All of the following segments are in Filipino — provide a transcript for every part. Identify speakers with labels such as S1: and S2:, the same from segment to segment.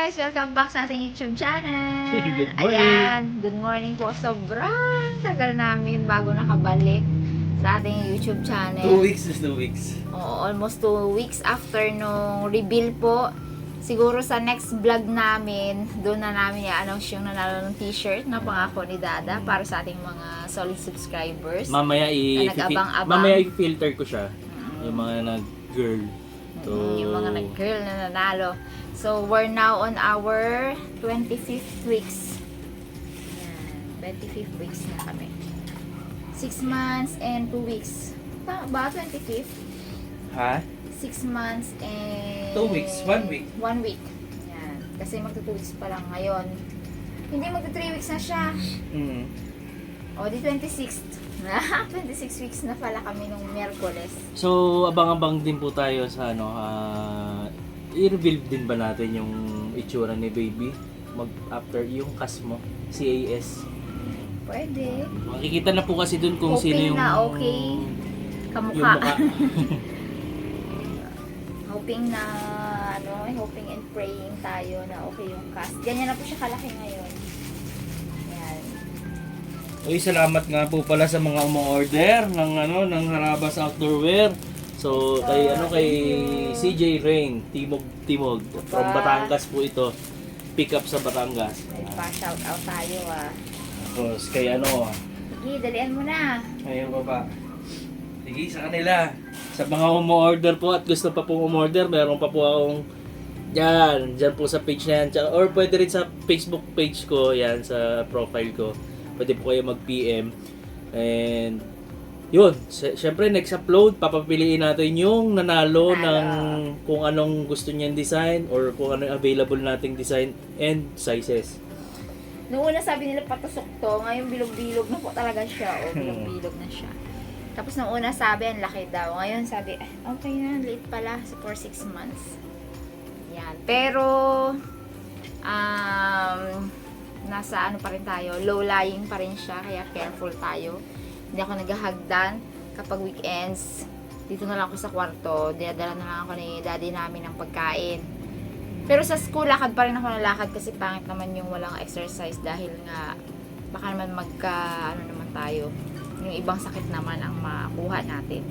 S1: guys! Welcome back sa ating YouTube channel.
S2: Good morning.
S1: Ayan, good morning po. Sobrang tagal namin bago nakabalik sa ating YouTube channel.
S2: Two weeks is two weeks.
S1: Oo, almost two weeks after nung reveal po. Siguro sa next vlog namin, doon na namin i-announce yung nanalo ng t-shirt na pangako ni Dada para sa ating mga solid subscribers.
S2: Mamaya i
S1: Na nag-abang-abang.
S2: mamaya i-filter ko siya.
S1: Mm.
S2: Yung mga nag-girl. So,
S1: Mm, yung mga nag-girl na nanalo. So, we're now on our 25th weeks. Yan, 25th weeks na kami. 6 months and 2 weeks. Tama ba? 25th?
S2: Ha?
S1: 6 months and...
S2: Two weeks, one week.
S1: 1 week. Yan. Kasi magto 2 weeks pa lang ngayon. Hindi magto 3 weeks na siya.
S2: Mm.
S1: O, di 26th. 26 weeks na pala kami nung Merkules.
S2: So, abang-abang din po tayo sa ano, ah, i-reveal din ba natin yung itsura ni baby? Mag after yung cast mo, CAS.
S1: Pwede.
S2: Makikita na po kasi dun kung
S1: Hoping
S2: sino yung
S1: na okay.
S2: yung
S1: Kamukha.
S2: mukha.
S1: hoping na ano, hoping and praying tayo na okay yung cast. Ganyan na po siya kalaki ngayon. Yan.
S2: Uy, salamat nga po pala sa mga umu-order ng ano ng Harabas Outdoor Wear. So, kay ano kay CJ Rain, Timog Timog from? Batangas po ito. Pick up sa Batangas.
S1: May pa-shout out tayo ah.
S2: Tapos kay ano,
S1: Sige, dalian mo na.
S2: ayun pa ba. Sige sa kanila. Sa mga umu-order po at gusto pa pong umorder, meron pa po akong Yan, dyan po sa page na yan. Tsaka- Or pwede rin sa Facebook page ko, yan, sa profile ko. Pwede po kayo mag-PM. And, yun, sy- syempre next upload, papapiliin natin yung nanalo ng kung anong gusto niyang design or kung ano yung available nating design and sizes.
S1: Noong una sabi nila patusok to, ngayon bilog-bilog na po talaga siya. O, bilog-bilog na siya. Tapos nung una sabi, ang laki daw. Ngayon sabi, eh, okay na, late pala for 6 months. Yan. Pero, um, nasa ano pa rin tayo, low-lying pa rin siya, kaya careful tayo. Hindi ako naghahagdan kapag weekends. Dito na lang ako sa kwarto, dinadala na lang ako ni daddy namin ng pagkain. Pero sa school, lakad pa rin ako ng lakad kasi pangit naman yung walang exercise dahil nga baka naman magka, ano naman tayo, yung ibang sakit naman ang makuha natin.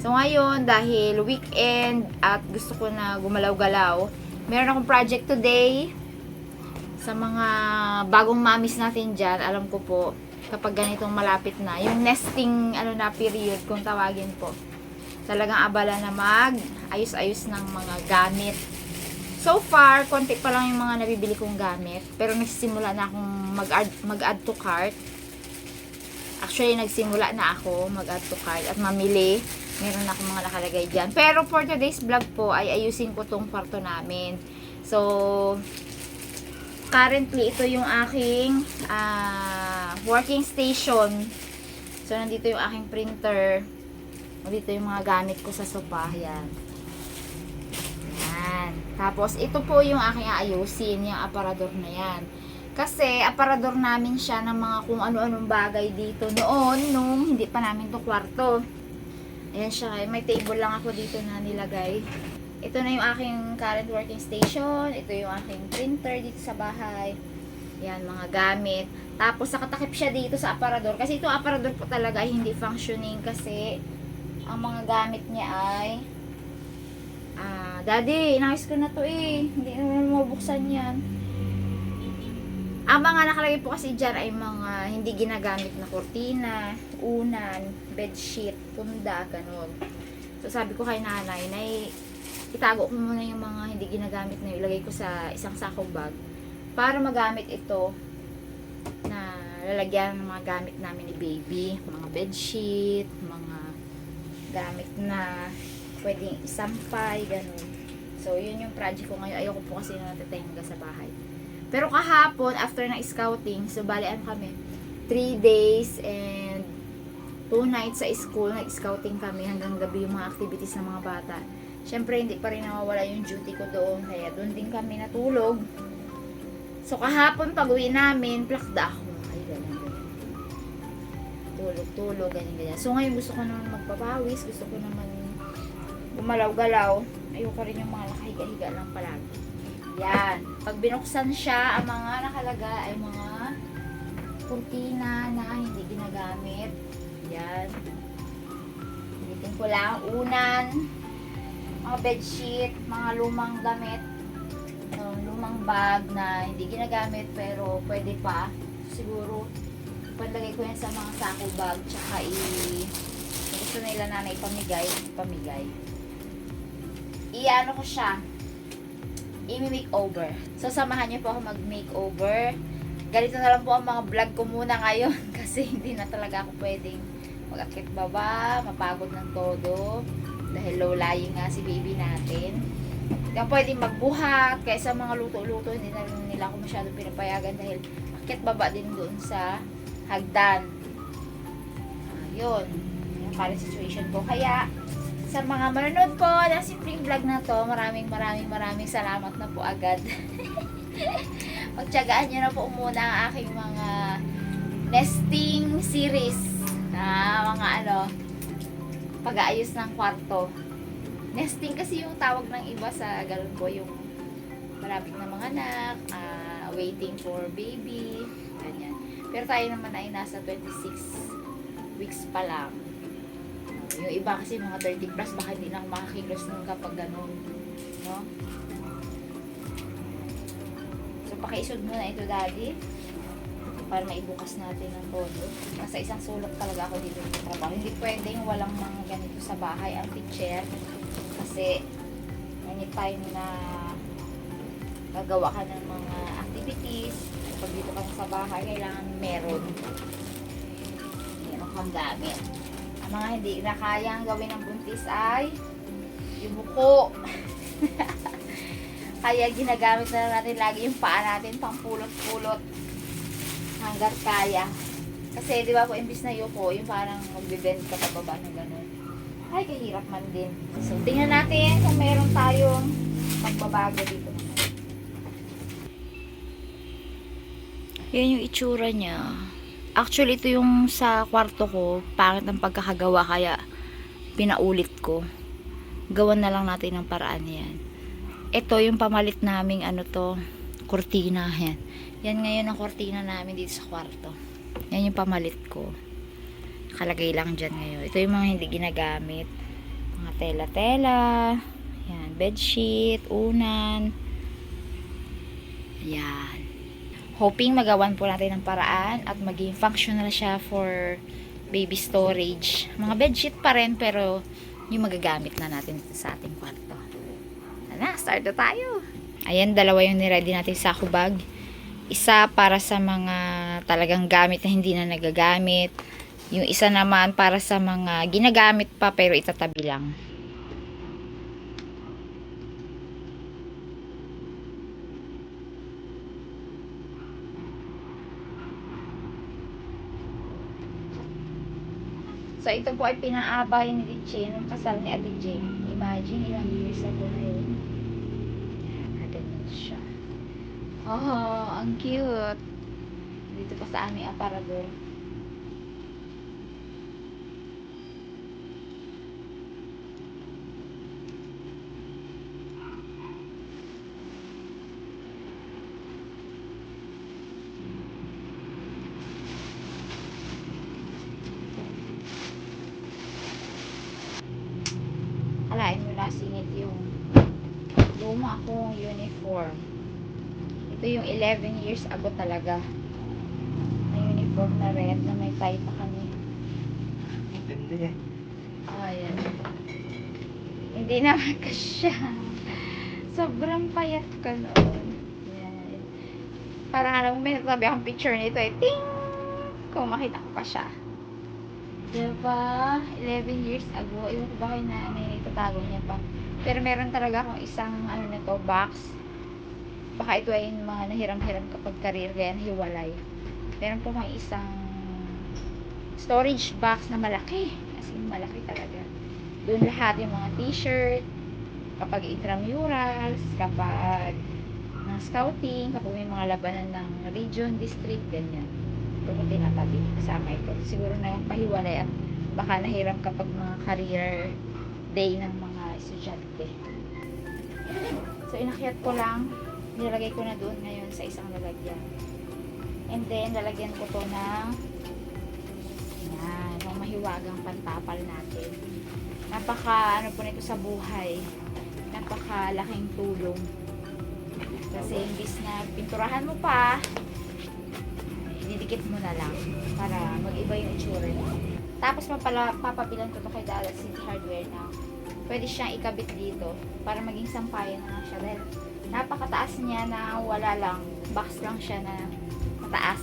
S1: So ngayon, dahil weekend at gusto ko na gumalaw-galaw, meron akong project today sa mga bagong mamis natin dyan. Alam ko po, kapag ganitong malapit na, yung nesting ano na period, kung tawagin po, talagang abala na mag ayos-ayos ng mga gamit So far, konti pa lang yung mga nabibili kong gamit. Pero nagsisimula na akong mag-add, mag-add to cart. Actually, nagsimula na ako mag-add to cart at mamili. Meron akong mga nakalagay dyan. Pero for today's vlog po, ay ayusin ko tong kwarto namin. So, currently, ito yung aking ah, working station. So, nandito yung aking printer. Nandito yung mga gamit ko sa sopa. Yan. Yan. Tapos, ito po yung aking aayusin, yung aparador na yan. Kasi, aparador namin siya ng mga kung ano-anong bagay dito noon, nung hindi pa namin to kwarto. Ayan siya. May table lang ako dito na nilagay. Ito na yung aking current working station. Ito yung aking printer dito sa bahay. Yan, mga gamit. Tapos, nakatakip siya dito sa aparador. Kasi ito aparador po talaga ay hindi functioning kasi ang mga gamit niya ay Ah, daddy, inayos ko na to eh. Hindi naman mabuksan yan. Ang mga nakalagay po kasi dyan ay mga hindi ginagamit na kortina, unan, bedsheet, punda, ganun. So sabi ko kay nanay, nay, itago ko muna yung mga hindi ginagamit na ilagay ko sa isang sako bag para magamit ito na lalagyan ng mga gamit namin ni baby, mga bedsheet, mga gamit na pwedeng isampay, ganun. So, yun yung project ko ngayon. Ayoko po kasi na natitenga sa bahay. Pero kahapon, after ng scouting, so bali ano kami, 3 days and 2 nights sa school, nag-scouting kami hanggang gabi yung mga activities ng mga bata. Siyempre, hindi pa rin nawawala yung duty ko doon, kaya doon din kami natulog. So, kahapon pag uwi namin, plakda ako. Ay, ganyan. Tulog, tulog, ganyan, ganyan. So, ngayon gusto ko naman magpapawis, gusto ko naman gumalaw-galaw. Ayoko rin yung mga nakahiga-higa lang palagi. Yan. Pag binuksan siya, ang mga nakalaga ay mga kurtina na hindi ginagamit. Yan. Ulitin ko lang. Unan, mga bedsheet, mga lumang damit, um, lumang bag na hindi ginagamit pero pwede pa. Siguro, palagay ko yan sa mga sako bag tsaka i gusto nila nanay pamigay, pamigay. I-ano ko siya, i-makeover. So, samahan niyo po ako mag-makeover. Ganito na lang po ang mga vlog ko muna ngayon kasi hindi na talaga ako pwedeng mag-akit baba, mapagod ng todo dahil low lying nga si baby natin. Hindi ako pwedeng magbuhat kaya sa mga luto-luto hindi na nila ako masyado pinapayagan dahil akit baba din doon sa hagdan. Ayun. Yung current situation ko. Kaya, sa mga manonood po ng simpleng vlog na to, maraming maraming maraming salamat na po agad. Pagtyagaan nyo na po muna ang aking mga nesting series na mga ano, pag-aayos ng kwarto. Nesting kasi yung tawag ng iba sa galon ko, yung malapit na mga anak, ah, waiting for baby, ganyan. Pero tayo naman ay nasa 26 weeks pa lang. Yung iba kasi mga 30 plus, baka hindi na ako makakilos nun kapag ganun. No? So, pakiisod muna ito, daddy. Para maibukas natin ang todo. Nasa isang sulok talaga ako dito sa trabaho. Hindi pwedeng walang mga ganito sa bahay. Ang chair. Kasi, anytime na gagawa ka ng mga activities, pag dito ka sa bahay, kailangan meron. Meron kang gamit. Ang mga hindi na kayang gawin ng buntis ay yung buko. Kaya ginagamit na natin lagi yung paa natin pang pulot-pulot hanggat kaya. Kasi di ba po imbis na yuko, yung parang magbibend ka pababa ng ganun. Ay, kahirap man din. So, tingnan natin kung meron tayong magbabago dito. Yan yung itsura niya. Actually, ito yung sa kwarto ko. Pangit ang pagkakagawa kaya pinaulit ko. Gawan na lang natin ng paraan yan. Ito yung pamalit naming ano to, kurtina. Yan. Yan ngayon ang kurtina namin dito sa kwarto. Yan yung pamalit ko. Kalagay lang dyan ngayon. Ito yung mga hindi ginagamit. Mga tela-tela. Yan. Bedsheet. Unan. Yan hoping magawan po natin ng paraan at maging functional siya for baby storage. Mga bedsheet pa rin pero yung magagamit na natin sa ating kwarto. Na, start na tayo. Ayan, dalawa yung niready natin sa bag. Isa para sa mga talagang gamit na hindi na nagagamit. Yung isa naman para sa mga ginagamit pa pero itatabi lang. So, ito po ay pinaabay ni Diche nung kasal ni Ate Jane. Imagine, ilang years ago na yun. Yan, ganun siya. Oh, ang cute. Dito pa sa aming aparador. Alain mo na singit yung luma akong uniform. Ito yung 11 years ago talaga. Na uniform na red na may tie pa kami.
S2: Hindi eh.
S1: Ayan. Hindi naman kasya. Sobrang payat ka noon. Yan. Parang alam mo, may natabi akong picture nito eh. Ting! Kung makita ko pa siya. Diba? 11 years ago. Iwan ko ba kay nanay itatago niya pa. Pero meron talaga akong isang ano na to, box. Baka ito ay mga nahiram-hiram kapag career kaya hiwalay. Meron po may isang storage box na malaki. As in, malaki talaga. Doon lahat yung mga t-shirt, kapag intramurals, kapag ng scouting, kapag may mga labanan ng region, district, ganyan. Doon ko tinatabi. Kasama ito. Siguro na yung pahiwalay at baka nahiram kapag mga career day ng mga estudyante. So, inakyat ko lang nilagay ko na doon ngayon sa isang lalagyan. And then, lalagyan ko to ng yan, ng mahiwagang pantapal natin. Napaka, ano po nito sa buhay, napakalaking tulong. Kasi imbis na pinturahan mo pa, ididikit mo na lang para mag-iba yung itsura niya. Tapos mapala, papabilan ko to kay Dallas City Hardware na pwede siyang ikabit dito para maging sampayan na lang siya dahil napakataas niya na wala lang, box lang siya na mataas.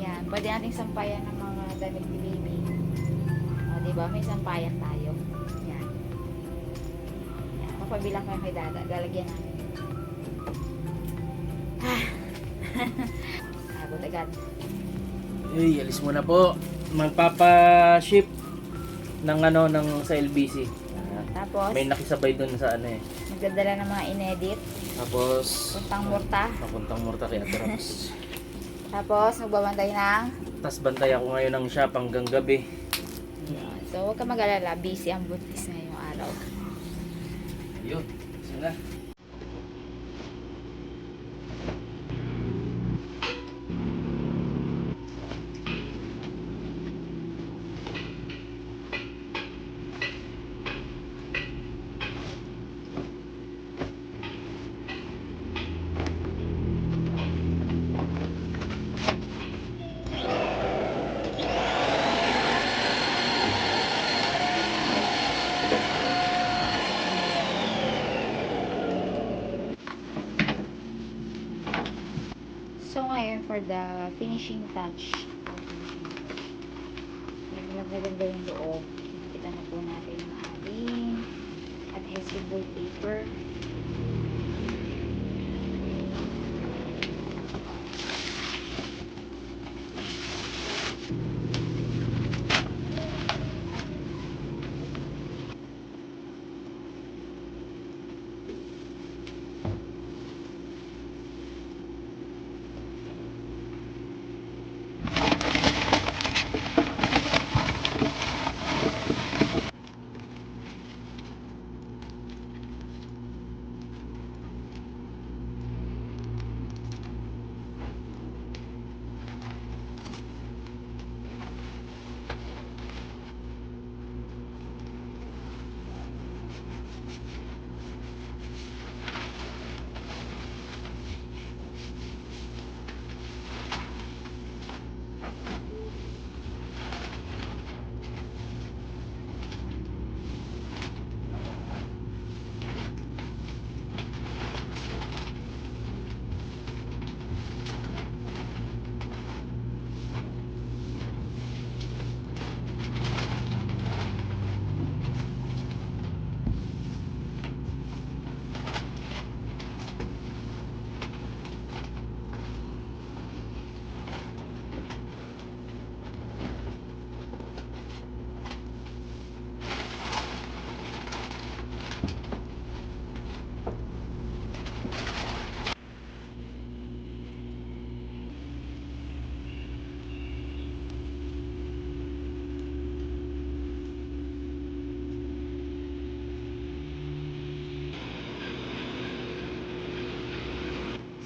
S1: Yan, pwede nating sampayan ng mga damit ni baby. O, di ba? May sampayan tayo. Yan. Yan, papabilang ko kay Dada. Lalagyan namin. Ah. Agad agad.
S2: Uy, alis mo na po. Magpapa-ship ng ano, ng sa LBC.
S1: Tapos,
S2: May nakisabay dun sa ano eh.
S1: Nagdadala ng mga inedit.
S2: Tapos,
S1: Puntang murta.
S2: papuntang Murta kay Ate Raps.
S1: Tapos, magbabantay ng...
S2: Tapos bantay ako ngayon ng shop hanggang gabi.
S1: Yun. So, huwag ka mag-alala. Busy ang buntis ngayong araw.
S2: Yun. Sige
S1: for the finishing touch.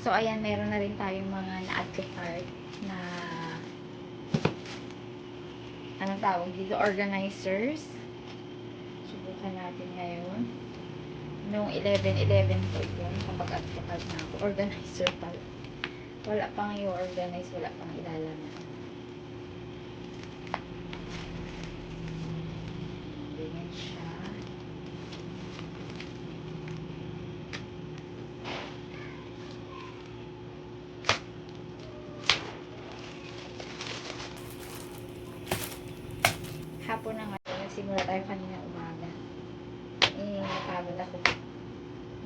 S1: So, ayan, meron na rin tayong mga na-add to cart na anong tawag dito? Organizers. Subukan natin ngayon. Noong 11-11 po yun, kapag add to cart na ako. Organizer pala. Wala pang i-organize, wala pang ilalaman. Ganyan siya. Hapon na nga. Nagsimula tayo kanina umaga. Eh, napagod ako.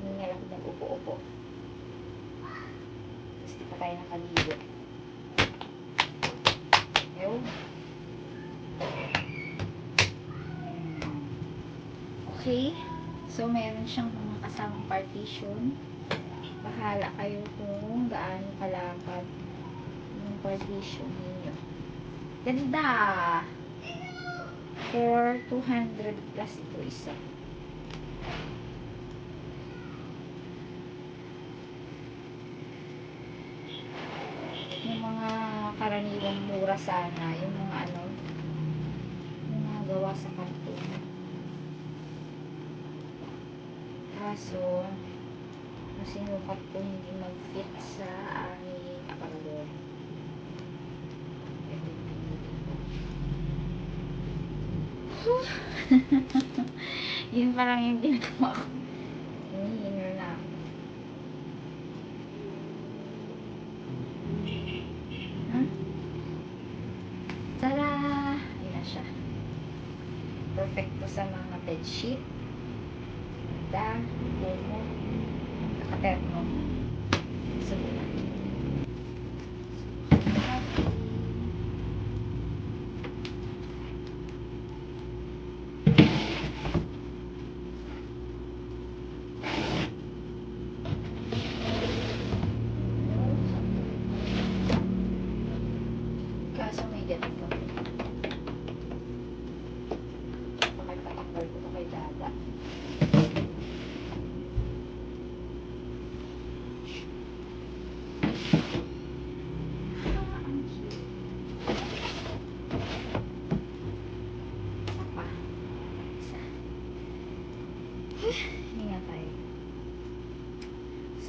S1: Hiningal ako ng upo-upo. Tapos di pa tayo nakaligo. Ew. Okay. So, meron siyang mga kasamang partition. Bahala kayo kung gaano kalapad yung partition ninyo. Ganda! for 200 plus ito isa. Yung mga karaniwang mura sana, yung mga ano, yung mga gawa sa karton. Kaso, kasi yung karton hindi mag-fit sa aming aparador. Yun pa lang yung ginagawa ko. Hinihingal na ako. Huh? Tada! Ayan na siya. Perfecto sa mga bedsheet. Ganda. Bumo. Nakaterno. Subukan. Kaso may ganito. Pakipatanggal ko to kay Dada. Ah, ang cute. Isa pa. Isa. Hinga tayo.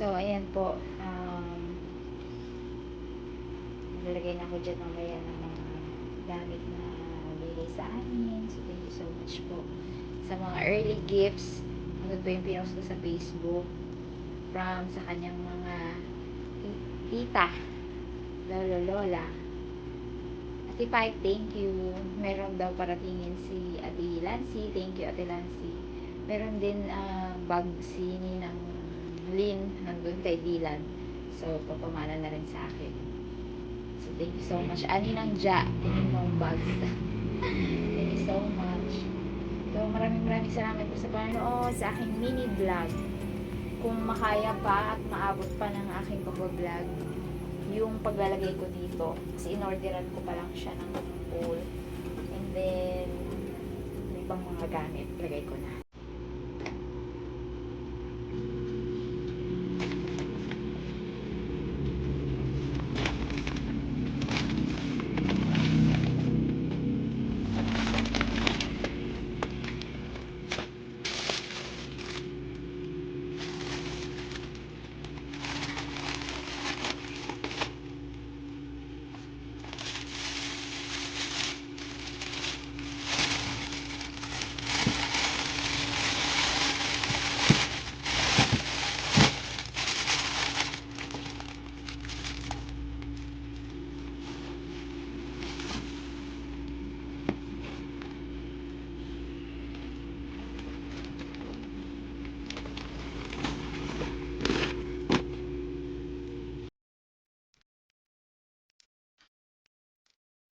S1: So, ayan po. Um, Nalagay na ko dyan mamaya ng mga gamit na bigay sa amin. So, thank you so much po sa mga early gifts. Ano po yung pinost ko sa Facebook from sa kanyang mga ti- tita, lolo, lola. Ate Pipe, thank you. Meron daw paratingin si Ate Lancy. Thank you, Ate Lancy. Meron din ah, bag si Ninang Lynn nandun kay Dylan. So, papamana na rin sa akin. So, thank you so much. Ani ng Ja, tinong bags. thank you so much. So, maraming maraming salamat po sa panonood sa aking mini vlog. Kung makaya pa at maabot pa ng aking pag-vlog, yung paglalagay ko dito, kasi inorderan ko pa lang siya ng pool. And then, may ibang mga gamit, lagay ko na.